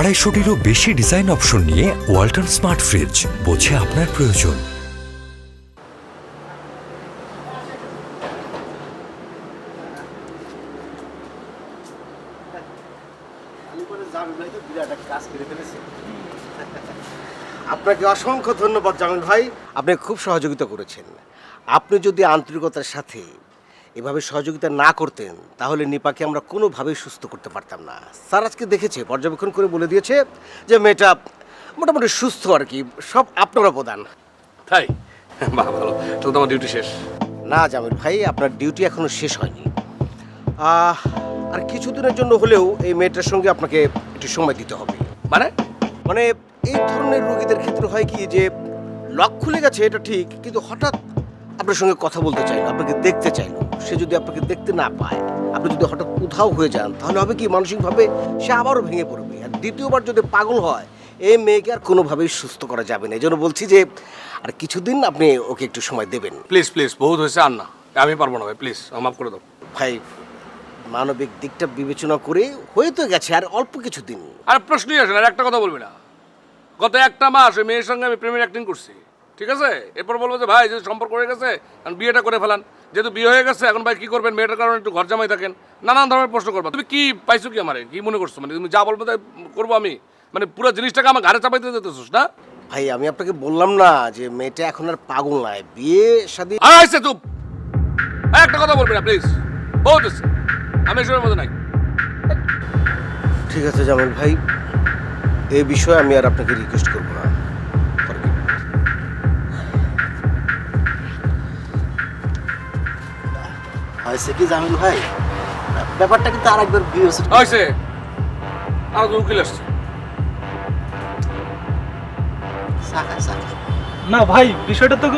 আড়াইশোটিরও বেশি design option নিয়ে Walton smart fridge বোঝে আপনার প্রয়োজন। আপনাকে অসংখ্য ধন্যবাদ জামিল ভাই। আপনি খুব সহযোগিতা করেছেন। আপনি যদি আন্তরিকতার সাথে এভাবে সহযোগিতা না করতেন তাহলে নিপাকে আমরা কোনোভাবেই সুস্থ করতে পারতাম না। স্যার আজকে দেখেছে পর্যবেক্ষণ করে বলে দিয়েছে যে মেয়েটা মোটামুটি সুস্থ আর কি সব আপনার অবদান। তাই? বাহ ভালো। তাহলে তো আমার ডিউটি শেষ। না জামিল ভাই আপনার ডিউটি এখনও শেষ হয়নি। আর কিছুদিনের জন্য হলেও এই মেয়েটার সঙ্গে আপনাকে একটু সময় দিতে হবে। মানে? মানে এই ধরনের রোগীদের ক্ষেত্রে হয় কি যে লক খুলে গেছে এটা ঠিক কিন্তু হঠাৎ আপনার সঙ্গে কথা বলতে চাইলো আপনাকে দেখতে চাইলো সে যদি আপনাকে দেখতে না পায় আপনি যদি হঠাৎ কোথাও হয়ে যান তাহলে হবে কি মানসিকভাবে সে আবারও ভেঙে পড়বে। আর দ্বিতীয়বার যদি পাগল হয় এই মেয়েকে আর কোনোভাবেই সুস্থ করা যাবে না। এই জন্য বলছি যে আর কিছুদিন আপনি ওকে একটু সময় দেবেন। প্লিজ প্লিজ বহুত হয়েছে আর না আমি পারব না ভাই প্লিজ মাফ করে দাও। ভাই মানবিক দিকটা বিবেচনা করে হয়ে তো গেছে আর অল্প কিছু দিন আর প্রশ্নই আসে না আর একটা কথা বলবি না। গত একটা মাস ওই মেয়ের সঙ্গে আমি প্রেমের অ্যাক্টিং করছি। ঠিক আছে? এরপর বলব যে ভাই যদি সম্পর্ক হয়ে গেছে এখন বিয়েটা করে ফেলান। যেহেতু বিয়ে হয়ে গেছে এখন ভাই কী করবেন? মেয়েটার কারণে একটু ঘর জামাই থাকেন। নানান ধরনের প্রশ্ন করব তুমি কি পাইছো কি আমারে? কি মনে করছ? মানে তুমি যা বলব তাই করব আমি? মানে পুরো জিনিসটাকে আমার ঘাড়ে চাপাইতে যেতেছিস না? ভাই আমি আপনাকে বললাম না যে মেয়েটা এখন আর পাগল নাই বিয়ে শাদী আর আইসে চুপ! একটা কথা বলবি না প্লিজ বহুত আমি এসবের মধ্যে নাই। ঠিক আছে জামিল ভাই এই বিষয়ে আমি আর আপনাকে রিকোয়েস্ট করব হয়েছে কি জামিল ভাই? ব্যাপারটা কিন্তু আরেকবার বিবেচনা হয়েছে। আর উকিল আসছে। না ভাই বিষয়টা তো